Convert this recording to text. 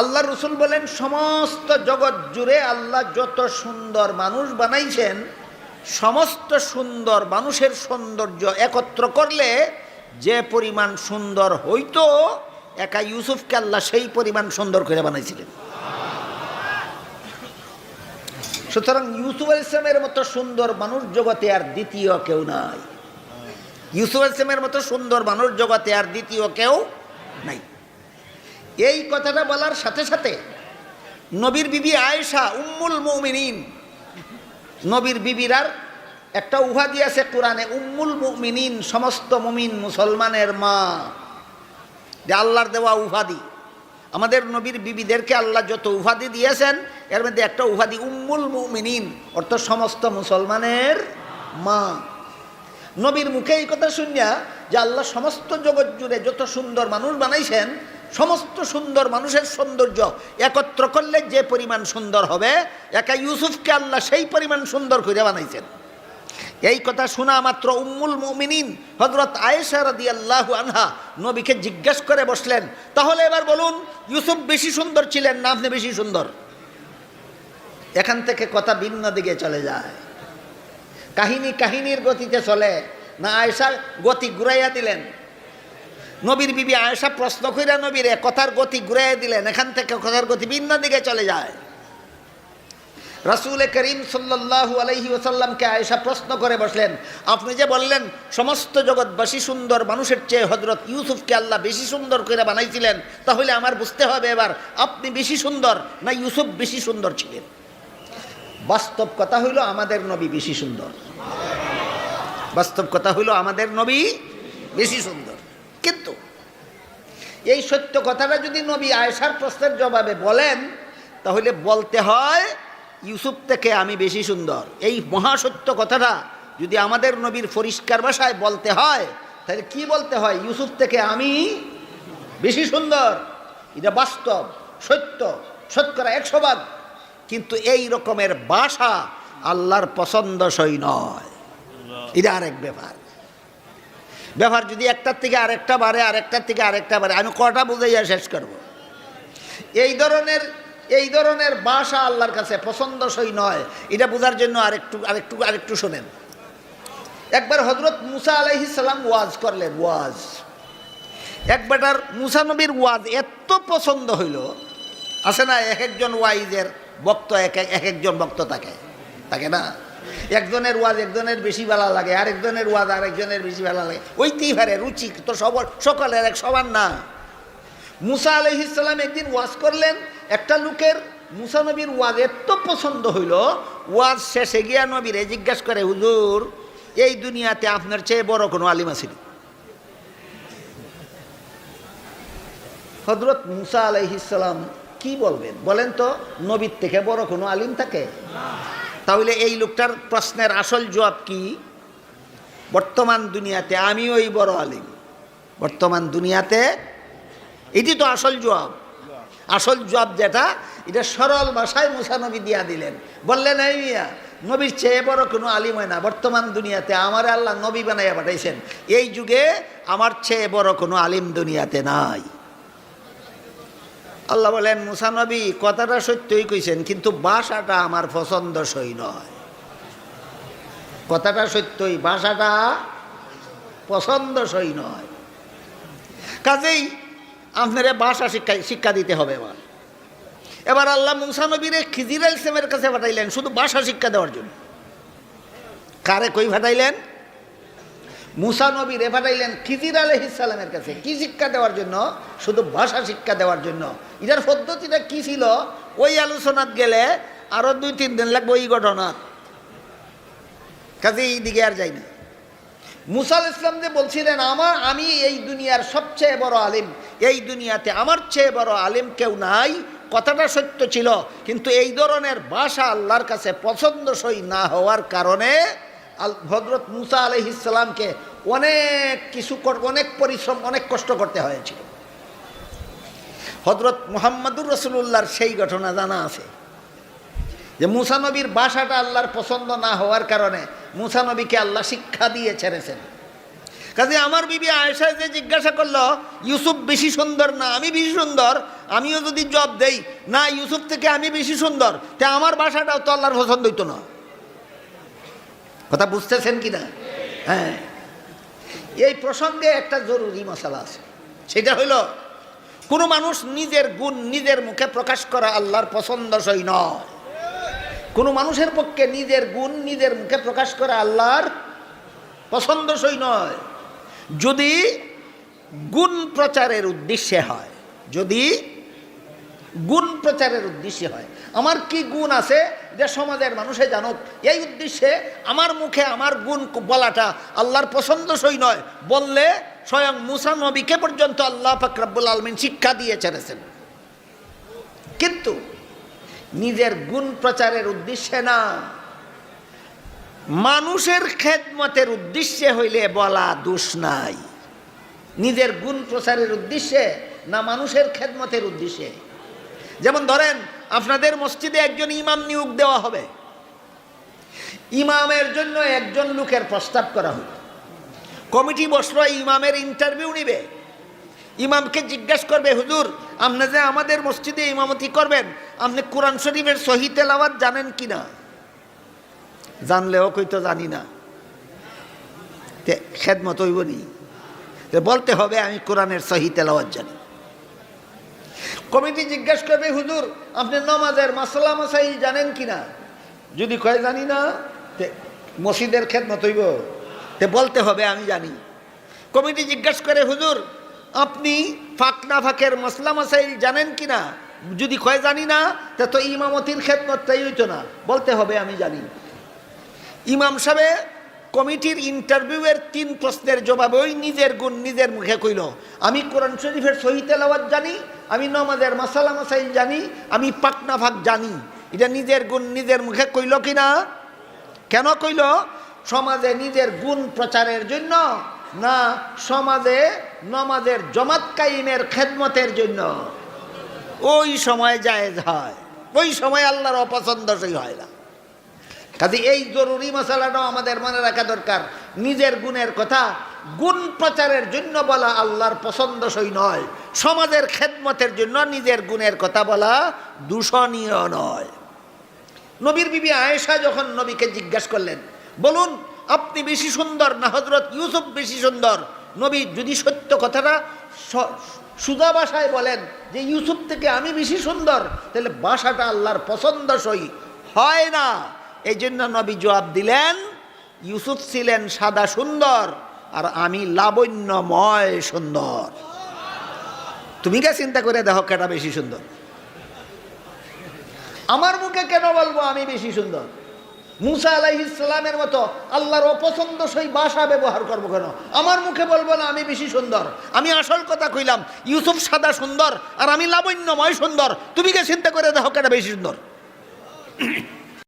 আল্লাহ রসুল বলেন, সমস্ত জগৎ জুড়ে আল্লাহ যত সুন্দর মানুষ বানাইছেন, সমস্ত সুন্দর মানুষের সৌন্দর্য একত্র করলে যে পরিমাণ সুন্দর হইতো, একা ইউসুফকে আল্লাহ সেই পরিমাণ সুন্দর করে বানাইছিলেন। সুতরাং ইউসুফ ইসলামের মতো সুন্দর মানুষ জগতে আর দ্বিতীয় কেউ নাই। ইউসুফ ইসলামের মতো সুন্দর মানুষ জগতে আর দ্বিতীয় কেউ নাই। এই কথাটা বলার সাথে সাথে নবীর বিবি আয়েশা উম্মুল মুমিনিন, নবীর বিবিরার একটা উহাদি আছে কোরআনে, উম্মুল মুমিনিন, সমস্ত মুমিন মুসলমানের মা। যে আল্লাহর দেওয়া উহাদি আমাদের নবীর বিবিদেরকে আল্লাহ যত উহাদি দিয়েছেন, এর মধ্যে একটা উহাদি উম্মুল মুমিনিন, অর্থ সমস্ত মুসলমানের মা। নবীর মুখে এই কথা শুনিয়া যে আল্লাহ সমস্ত জগৎ জুড়ে যত সুন্দর মানুষ বানাইছেন সমস্ত সুন্দর মানুষের সৌন্দর্য একত্র করলে যে পরিমাণ সুন্দর হবে, একা ইউসুফকে আল্লাহ সেই পরিমাণ সুন্দর করে বানাইছেন। এই কথা শোনা মাত্র উম্মুল মুমিনিন হজরত আয়েশা আল্লাহু আনহা নবীকে জিজ্ঞেস করে বসলেন, তাহলে এবার বলুন, ইউসুফ বেশি সুন্দর ছিলেন না আপনি বেশি সুন্দর? এখান থেকে কথা ভিন্ন দিকে চলে যায়। কাহিনী কাহিনীর গতিতে চলে। না আয়েশা গতি ঘুরাইয়া দিলেন নবীর বিবি আয়েশা প্রশ্ন কইরা নবীরে কথার গতি ঘুরাইয়া দিলেন। এখান থেকে কথার গতি ভিন্ন দিকে চলে যায়। রাসুল করিম সাল্লাল্লাহু আলাইহি ওসাল্লামকে আয়েশা প্রশ্ন করে বসলেন, আপনি যে বললেন সমস্ত জগৎবাসী সুন্দর, মানুষের চেয়ে হজরত ইউসুফকে আল্লাহ বেশি সুন্দর করে বানাইছিলেন, তাহলে আমার বুঝতে হবে এবার, আপনি বেশি সুন্দর না ইউসুফ বেশি সুন্দর ছিলেন? বাস্তব কথা হইল আমাদের নবী বেশি সুন্দর। বাস্তব কথা হইল আমাদের নবী বেশি সুন্দর। কিন্তু এই সত্য কথাটা যদি নবী আয়েশার প্রশ্নের জবাবে বলেন, তাহলে বলতে হয় ইউসুফ থেকে আমি বেশি সুন্দর। এই মহাসত্য কথাটা যদি আমাদের নবীর পরিষ্কার ভাষায় বলতে হয়, তাহলে কি বলতে হয়? ইউসুফ থেকে আমি বেশি সুন্দর। এটা বাস্তব, সত্য শতকরা একশো ভাগ কিন্তু এই রকমের বাসা আল্লাহর পছন্দসই নয়। এটা আরেক ব্যাপার। ব্যাপার যদি একটার থেকে আরেকটা বাড়ে, আরেকটার থেকে আরেকটা বাড়ে, আমি কটা বুঝাইয়া শেষ করব? এই ধরনের এই ধরনের বাসা আল্লাহর কাছে পছন্দসই নয়। এটা বোঝার জন্য আরেকটু আরেকটু আরেকটু শোনেন। একবার হজরত মুসা আলাইহিসাল্লাম ওয়াজ করলেন, ওয়াজ। একবারটার মুসা নবীর ওয়াজ এত পছন্দ হইল, আছে না, এক একজন ওয়াইজের বক্ত এক এক এক একজন বক্ত থাকে। থাকে না? একজনের ওয়াজ একজনের বেশি ভালো লাগে আর একজনের ওয়াজ আরেকজনের বেশি ভালো লাগে। ওইতেই পারে, রুচি তো সবার, সকলের এক সবার না। মুসা আলহিসাল্লাম একদিন ওয়াজ করলেন, একটা লোকের মুসা নবীর ওয়াজ এত পছন্দ হইল, ওয়াজ শেষে গিয়া নবীরে জিজ্ঞাসা করে, হুজুর, এই দুনিয়াতে আপনার চেয়ে বড় কোনো আলিম আসেনি হজরত মুসা আলহিসাল্লাম কি বলবেন? বলেন তো, নবীর থেকে বড় কোনো আলিম থাকে? তাহলে এই লোকটার প্রশ্নের আসল জবাব কি? বর্তমান দুনিয়াতে আমি ওই বড় আলিম। বর্তমান দুনিয়াতে এটি তো আসল জবাব। আসল জবাব যেটা, এটা সরল ভাষায় মুসানবী দিয়া দিলেন। বললেন, এই মিয়া, নবীর চেয়ে বড় কোনো আলিম হয় না। বর্তমান দুনিয়াতে আমার আল্লাহ নবী বানাইয়া পাঠাইছেন। এই যুগে আমার চেয়ে বড় কোনো আলিম দুনিয়াতে নাই। আল্লাহ বলেন মুসানবী কথাটা সত্যই কইছেন, কিন্তু বাসাটা আমার পছন্দসই নয়। কথাটা সত্যই, ভাষাটা পছন্দসই নয়। কাজেই আপনারা বাসা শিক্ষা শিক্ষা দিতে হবে এবার। এবার আল্লাহ মুসানবীরে খিজির ইসলামের কাছে পাঠাইলেন, শুধু বাসা শিক্ষা দেওয়ার জন্য। কারে কই পাঠাইলেন? মুসা নবীরে পাঠাইলেন খিজির আলহিসাল্লামের কাছে। কি শিক্ষা দেওয়ার জন্য? শুধু ভাষা শিক্ষা দেওয়ার জন্য। এটার পদ্ধতিটা কি ছিল? ওই আলোচনাত গেলে আরও দুই, তিন দিন লাগবে ওই ঘটনাত কাজে এই দিকে আর যাই না মুসাল ইসলাম যে বলছিলেন, আমার, আমি এই দুনিয়ার সবচেয়ে বড় আলিম। এই দুনিয়াতে আমার চেয়ে বড় আলিম কেউ নাই। কথাটা সত্য ছিল। কিন্তু এই ধরনের ভাষা আল্লাহর কাছে পছন্দসই না হওয়ার কারণে আল হজরত মুসা আলহিসাল্লামকে অনেক কিছু অনেক পরিশ্রম, অনেক কষ্ট করতে হয়েছিল। হজরত মোহাম্মদুর রসুল্লাহর সেই ঘটনা জানা আছে। যে মুসানবীর বাসাটা আল্লাহর পছন্দ না হওয়ার কারণে মুসানবীকে আল্লাহ শিক্ষা দিয়ে ছেড়েছেন। কাজে আমার বিবি আয়েশা যে জিজ্ঞাসা করল, ইউসুফ বেশি সুন্দর না আমি বেশি সুন্দর? আমিও যদি জব দেই, না, ইউসুফ থেকে আমি বেশি সুন্দর, তে আমার বাসাটাও তো আল্লাহর পছন্দ হইতো না। কথা বুঝতেছেন কি না হ্যাঁ। এই প্রসঙ্গে একটা জরুরি মশালা আছে। সেটা হইল, কোনো মানুষ নিজের গুণ নিজের মুখে প্রকাশ করা আল্লাহর পছন্দসই নয়। কোনো মানুষের পক্ষে নিজের গুণ নিজের মুখে প্রকাশ করা আল্লাহর পছন্দসই নয়। যদি গুণ প্রচারের উদ্দেশ্যে হয়, যদি গুণ প্রচারের উদ্দেশ্যে হয়। আমার কি গুণ আছে? যে সমাজের মানুষে জানুক, এই উদ্দেশ্যে আমার মুখে আমার গুণ বলাটা আল্লাহর পছন্দসই নয়। বললে স্বয়ং মুসা নবীকে পর্যন্ত আল্লাহ ফাকরাবুল আলমিন শিক্ষা দিয়ে ছেড়েছেন। কিন্তু নিজের গুণ প্রচারের উদ্দেশ্যে না, মানুষের খেদমতের উদ্দেশ্যে হইলে বলা দোষ নাই। নিজের গুণ প্রচারের উদ্দেশ্যে না মানুষের খেদমতের উদ্দেশ্যে? যেমন ধরেন আপনাদের মসজিদে একজন ইমাম নিয়োগ দেওয়া হবে। ইমামের জন্য একজন লোকের প্রস্তাব করা হবে। কমিটি বসল, ইমামের ইন্টারভিউ নিবে। ইমামকে জিজ্ঞেস করবে, হুজুর, আপনি যে আমাদের মসজিদে ইমামতি করবেন, আপনি কোরআন শরীফের সহি তেলাওয়াত জানেন কি না জানলেও কইতো জানি না। খেদমত হইব নি বলতে হবে, আমি কোরআনের সহি তেলাওয়াত জানি। কমিটি জিজ্ঞেস করবে, হুজুর, আপনি নমাজের মাসালা মাসাই জানেন কি না যদি কয়, জানি না মসজিদের খেদমত হইব। তে বলতে হবে, আমি জানি। কমিটি জিজ্ঞেস করে, হুজুর, আপনি ফাঁক না ফাঁকের মশলা মাসাইল জানেন কি না যদি কয়, জানি না, তা তো ইমামতির খেদমতটাই হইতো না। বলতে হবে, আমি জানি। ইমাম সাহেব কমিটির ইন্টারভিউয়ের তিন প্রশ্নের জবাবে ওই নিজের গুণ নিজের মুখে কইল। আমি কোরআন শরীফের সহি তেলাওয়াত জানি আমি নমাজের মাসালা মাসাইল জানি, আমি পাকনা ভাগ জানি। এটা নিজের গুণ, নিজের মুখে কইল কি না? কেন কইল? সমাজে নিজের গুণ প্রচারের জন্য না সমাজে নমাজের জমাত কাইমের খেদমতের জন্য? ওই সময় জায়েজ হয়, ওই সময় আল্লাহর অপছন্দসই হয় না। কাজে এই জরুরি মশালাটাও আমাদের মনে রাখা দরকার। নিজের গুণের কথা গুণ প্রচারের জন্য বলা আল্লাহর পছন্দসই নয়। সমাজের খেদমতের জন্য নিজের গুণের কথা বলা দূষণীয় নয়। নবীর বিবি আয়েশা যখন নবীকে জিজ্ঞাসা করলেন, বলুন, আপনি বেশি সুন্দর না হজরত ইউসুফ বেশি সুন্দর? নবী যদি সত্য কথাটা স- সুজা ভাষায় বলেন যে, ইউসুফ থেকে আমি বেশি সুন্দর তাহলে বাসাটা আল্লাহর পছন্দসই। হয় না। এই জন্য নবী জবাব দিলেন, ইউসুফ ছিলেন সাদা সুন্দর আর আমি লাবণ্যময় সুন্দর। তুমি কে চিন্তা করে দেখো কেটা বেশি সুন্দর। আমার মুখে কেন বলব আমি বেশি সুন্দর? মুসা আলাইহ ইসলামের মতো আল্লাহর অপছন্দসই ভাষা ব্যবহার করব কেন? আমার মুখে বলব না আমি বেশি সুন্দর। আমি আসল কথা কইলাম, ইউসুফ সাদা সুন্দর আর আমি লাবণ্যময় সুন্দর। তুমি কে চিন্তা করে দেখো কেটা বেশি সুন্দর।